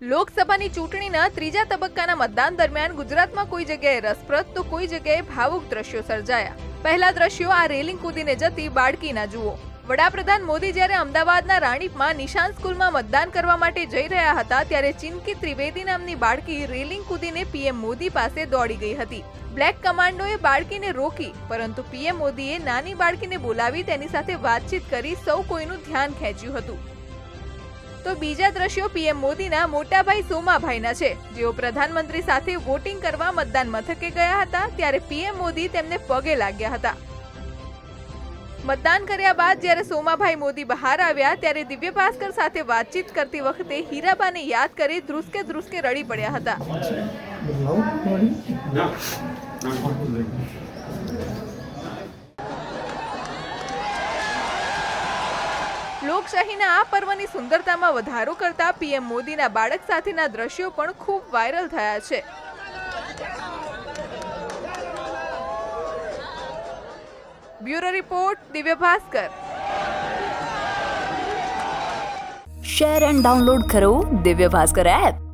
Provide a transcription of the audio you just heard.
લોકસભાની ચૂંટણીના ત્રીજા તબક્કાના મતદાન દરમિયાન ગુજરાતમાં કોઈ જગ્યાએ રસપ્રદ તો કોઈ જગ્યાએ ભાવુક દ્રશ્યો સર્જાયા. પહેલા દ્રશ્યો આ રેલિંગ કૂદીને જતી બાળકીના જુઓ. વડાપ્રધાન મોદી જ્યારે અમદાવાદના રાણીપમાં નિશાન સ્કૂલમાં મતદાન કરવા માટે જઈ રહ્યા હતા, ત્યારે ચિનકી ત્રિવેદી નામની બાળકી રેલિંગ કૂદીને પીએમ મોદી પાસે દોડી ગઈ હતી. બ્લેક કમાન્ડોએ બાળકીને રોકી, પરંતુ પીએમ મોદીએ નાની બાળકીને બોલાવી તેની સાથે વાતચીત કરી સૌ કોઈનું ધ્યાન ખેંચ્યું હતું. તો બીજા દ્રશ્યો પીએમ મોદીના મોટાભાઈ સોમાભાઈના છે. જેઓ પ્રધાનમંત્રી સાથે વોટિંગ કરવા મતદાન મથકે ગયા હતા ત્યારે પીએમ મોદી તેમને પગે લાગ્યા હતા. મતદાન કર્યા બાદ જ્યારે સોમાભાઈ મોદી બહાર આવ્યા ત્યારે દિવ્ય ભાસ્કર સાથે વાતચીત કરતી વખતે હીરાબાને યાદ કરી ધ્રુસકે ધ્રુસકે રડી પડ્યા હતા. લોકશાહીના આ પર્વની સુંદરતામાં વધારો કરતા પીએમ મોદીના બાળક સાથેના દ્રશ્યો પણ ખૂબ વાયરલ થયા છે. Bureau report, Divya Bhaskar. Share and download કરો દિવ્ય ભાસ્કર એપ.